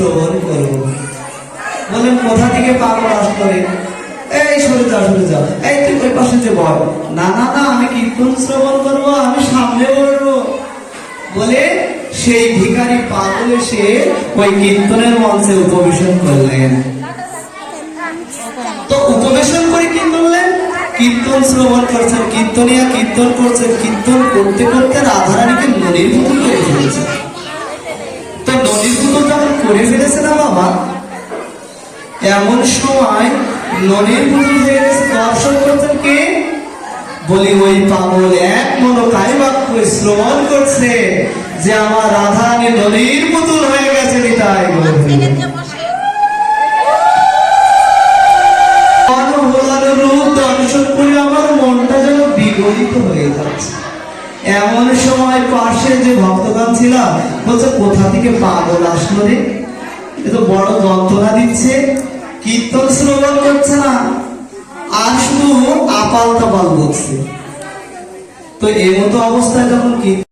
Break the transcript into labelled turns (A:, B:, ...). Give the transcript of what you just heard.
A: শ্রবণ করব বললেন কোথা থেকে পাগল আসলো রে? এই, সরে যা সরে যা। এই, তুই ওই পাশে যে বল। না না না, আমি কীর্তন শ্রবণ করব, আমি সামনে বলব। বলে সেই ভিখারি পাগল এসে ওই কীর্তনের মঞ্চে উপবেশন করলেন। তো উপবেশন করে কি করলেন কীর্তন শ্রবণ করছেন, কীর্তনিয়া কীর্তন করছেন, কীর্তন করতে করতে রাধারানীকে নদীর করে না বাবা? এমন সময় নদীর পুতুল হয়ে গেছে করছেন কে? বলি, ওই পাগল এক মনো কাই বাক্য শ্রবণ করছে যে আমার রাধারানী নদীর পুতুল হয়ে গেছে নিতাই রূপ দর্শন করে আমার মনটা যেন বিগলিত যাচ্ছে। এমন সময় পাশে যে ভক্তগান ছিল, বলছে, কোথা থেকে পাগল আসলো রে? এ তো বড় যন্ত্রণা দিচ্ছে, কীর্তন শ্রবণ করছে না, আর শুধু আপাল তাপাল বলছে তো এই মতো অবস্থায় যখন কীর্তন